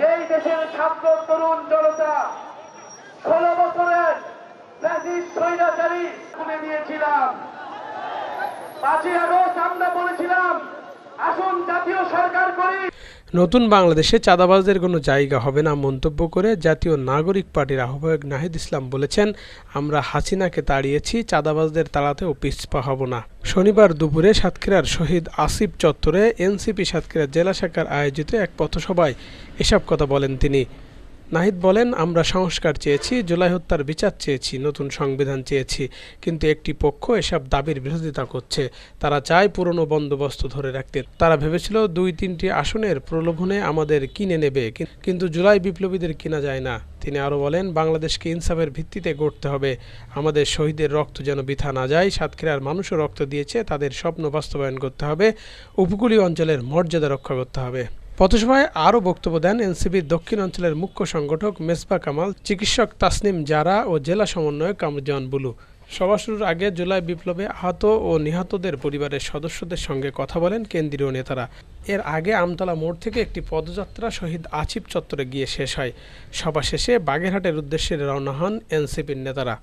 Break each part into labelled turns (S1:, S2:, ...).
S1: যেই দেশের ছাত্র তরুণ জনতা ষোলো বছরের স্বৈরাচারী খুলে দিয়েছিলাম পাঁচই আগস্ট আমরা বলেছিলাম, আসুন জাতীয়
S2: নতুন বাংলাদেশে চাঁদাবাজদের কোনো জায়গা হবে না মন্তব্য করে জাতীয় নাগরিক পার্টির আহ্বায়ক নাহিদ ইসলাম বলেছেন, আমরা হাসিনাকে তাড়িয়েছি, চাঁদাবাজদের তাড়াতেও পিছপা হব না। শনিবার দুপুরে সাতক্ষীরার শহীদ আসিফ চত্বরে এনসিপি সাতক্ষীরা জেলা শাখার আয়োজিত এক পথসভায় এসব কথা বলেন তিনি। নাহিদ বলেন, আমরা সংস্কার চেয়েছি, জুলাই হত্যার বিচার চেয়েছি, নতুন সংবিধান চেয়েছি, কিন্তু একটি পক্ষ এসব দাবির বিরোধিতা করছে। তারা চায় পুরনো বন্দোবস্ত ধরে রাখতে। তারা ভেবেছিল দুই তিনটি আসনের প্রলোভনে আমাদের কিনে নেবে কিন্তু জুলাই বিপ্লবীদের কিনা যায় না। তিনি আরও বলেন, বাংলাদেশকে ইনসাফের ভিত্তিতে গড়তে হবে। আমাদের শহীদের রক্ত যেন বৃথা না যায়, সাতক্ষীরার মানুষও রক্ত দিয়েছে, তাদের স্বপ্ন বাস্তবায়ন করতে হবে, উপকূলীয় অঞ্চলের মর্যাদা রক্ষা করতে হবে। পথসভায় আরও বক্তব্য দেন এনসিবির দক্ষিণ অঞ্চলের মুখ্য সংগঠক মেসবা কামাল, চিকিৎসক তাসনিম জারা ও জেলা সমন্বয়ক কামরুজ্জামান বুলু। সভা শুরুর আগে জুলাই বিপ্লবে আহত ও নিহতদের পরিবারের সদস্যদের সঙ্গে কথা বলেন কেন্দ্রীয় নেতারা। এর আগে আমতলা মোড় থেকে একটি পদযাত্রা শহীদ আছিপ চত্বরে গিয়ে শেষ হয়। সভা শেষে বাগেরহাটের উদ্দেশ্যে রওনা হন এনসিপির নেতারা।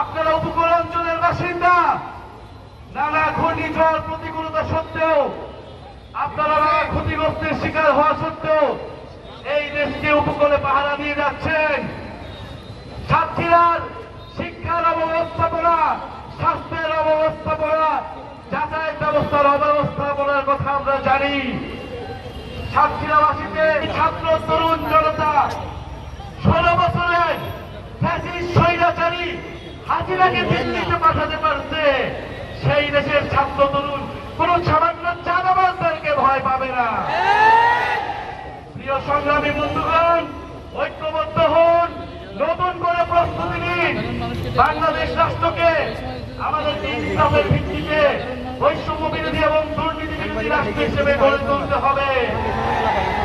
S1: আপনারা উপকূল অঞ্চলের বাসিন্দা। নানা ঘূর্ণিঝড় প্রতিকূলতা সত্ত্বেও আপনারা নানা ক্ষতিগ্রস্তের শিকার হওয়া সত্ত্বেও এই দেশকে উপকূলে পাহারা দিয়ে যাচ্ছেন। সাতক্ষীরার শিক্ষার অব্যবস্থাপনা, স্বাস্থ্যের অব্যবস্থাপনা যাতায়াত ব্যবস্থার অব্যবস্থাপনার কথা আমরা জানি। সাতক্ষীরাবাসীতে ছাত্র, তরুণ জনতা ষোলো বছরের ফ্যাসিস্ট স্বৈরাচারী হাজিরাকে দিল্লিতে পাঠাতে পারছে। সেই দেশের ছাত্র তরুণ, কোন সামান্য চাঁদাবাজদেরকে ভয় পাবে না। প্রিয় সংগ্রামী বন্ধুগণ, ঐক্যবদ্ধ হন, নতুন করে প্রস্তুতি নিন। বাংলাদেশ রাষ্ট্রকে আমাদের ইনসাফের ভিত্তিতে বৈষম্য বিরোধী এবং দুর্নীতি বিরোধী রাষ্ট্র হিসেবে গড়ে তুলতে হবে।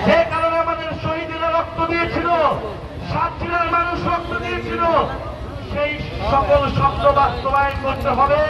S1: যে কারণে আমাদের শহীদেরা রক্ত দিয়েছিল সাতক্ষীরার মানুষ রক্ত দিয়েছিল সেই সকল শব্দ বাস্তবায়ন করতে হবে।